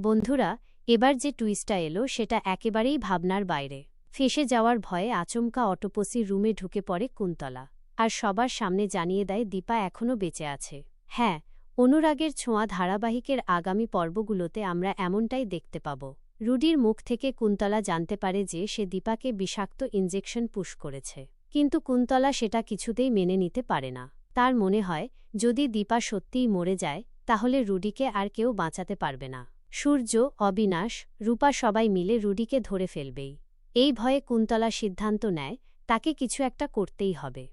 বন্ধুরা, এবার যে টুইস্টটা এলো, সেটা একেবারেই ভাবনার বাইরে। ফেসে যাওয়ার ভয়ে আচমকা অটোপসির রুমে ঢুকে পড়ে কুন্তলা। আর সবার সামনে জানিয়ে দেয়, দীপা এখনও বেঁচে আছে। হ্যাঁ অনুরাগের ছোঁয়া ধারাবাহিকের আগামী পর্বগুলোতে আমরা এমনটাই দেখতে পাব। রুডির মুখ থেকে কুন্তলা জানতে পারে যে, সে দীপাকে বিষাক্ত ইনজেকশন পুশ করেছে। কিন্তু কুন্তলা সেটা কিছুতেই মেনে নিতে পারে না। তার মনে হয়, যদি দীপা সত্যিই মরে যায়, তাহলে রুডিকে আর কেউ বাঁচাতে পারবে না। সূর্য, অবিনাশ, রূপা সবাই মিলে রুডিকে ধরে ফেলবেই। এই ভয়ে কুন্তলা সিদ্ধান্ত নেয়, তাকে কিছু একটা করতেই হবে।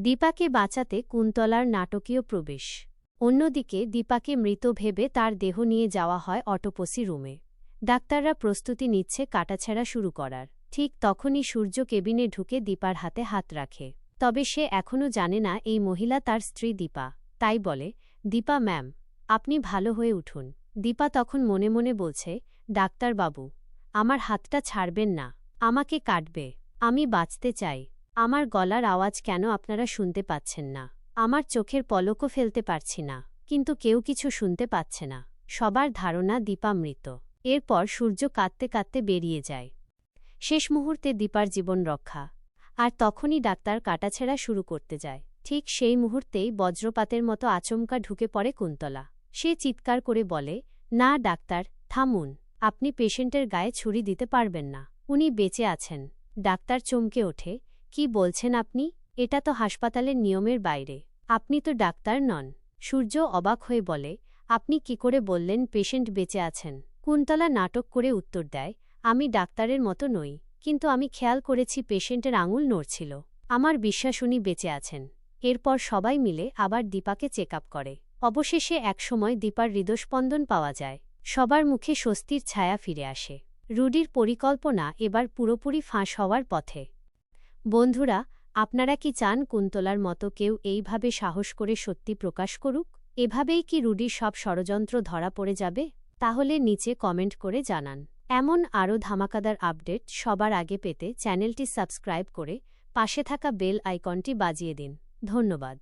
দীপাকে বাঁচাতে কুন্তলার নাটকীয় প্রবেশ। অন্যদিকে দীপাকে মৃত ভেবে তার দেহ নিয়ে যাওয়া হয় অটোপসি রুমে। ডাক্তাররা প্রস্তুতি নিচ্ছে কাটাছেড়া শুরু করার। ঠিক তখনই সূর্য কেবিনে ঢুকে দীপার হাতে হাত রাখে। তবে সে এখনও জানে না এই মহিলা তার স্ত্রী দীপা। তাই বলে, দীপা, ম্যাম, আপনি ভালো হয়ে উঠুন। দীপা তখন মনে মনে বলছে ডাক্তারবাবু আমার হাতটা ছাড়বেন না, আমাকে কাটবে, আমি বাঁচতে চাই, আমার গলার আওয়াজ কেন আপনারা শুনতে পাচ্ছেন না, আমার চোখের পলকও ফেলতে পারছি না, কিন্তু কেউ কিছু শুনতে পাচ্ছে না, সবার ধারণা দীপা মৃত, এরপর সূর্য কাঁদতে কাঁদতে বেরিয়ে যায়। শেষ মুহূর্তে দীপার জীবন রক্ষা, আর তখনই ডাক্তার কাটাছেড়া শুরু করতে যায়, ঠিক সেই মুহূর্তেই বজ্রপাতের মতো আচমকা ঢুকে পড়ে কুন্তলা। সে চিৎকার করে বলে, না, ডাক্তার, থামুন। আপনি পেশেন্টের গায়ে ছুরি দিতে পারবেন না। উনি বেঁচে আছেন। ডাক্তার চমকে ওঠে, কি বলছেন আপনি? এটা তো হাসপাতালের নিয়মের বাইরে। আপনি তো ডাক্তার নন। সূর্য অবাক হয়ে বলে, আপনি কি করে বললেন পেশেন্ট বেঁচে আছেন? কুন্তলা নাটক করে উত্তর দেয়, আমি ডাক্তারের মতো নই, কিন্তু আমি খেয়াল করেছি পেশেন্টের আঙুল নড়ছিল। আমার বিশ্বাস উনি বেঁচে আছেন। এরপর সবাই মিলে আবার দীপাকে চেক করে। অবশেষে একসময় দীপার হৃদস্পন্দন পাওয়া যায়। সবার মুখে স্বস্তির ছায়া ফিরে আসে। রুডির পরিকল্পনা এবার পুরোপুরি ফাঁস হওয়ার পথে। বন্ধুরা, আপনারা কি চান কুন্তলার মতো কেউ এইভাবে সাহস করে সত্যি প্রকাশ করুক? এভাবেই কি রুডির সব ষড়যন্ত্র ধরা পড়ে যাবে? তাহলে নিচে কমেন্ট করে জানান। এমন আরও ধামাকাদার আপডেট সবার আগে পেতে চ্যানেলটি সাবস্ক্রাইব করে পাশে থাকা বেল আইকনটি বাজিয়ে দিন। ধন্যবাদ।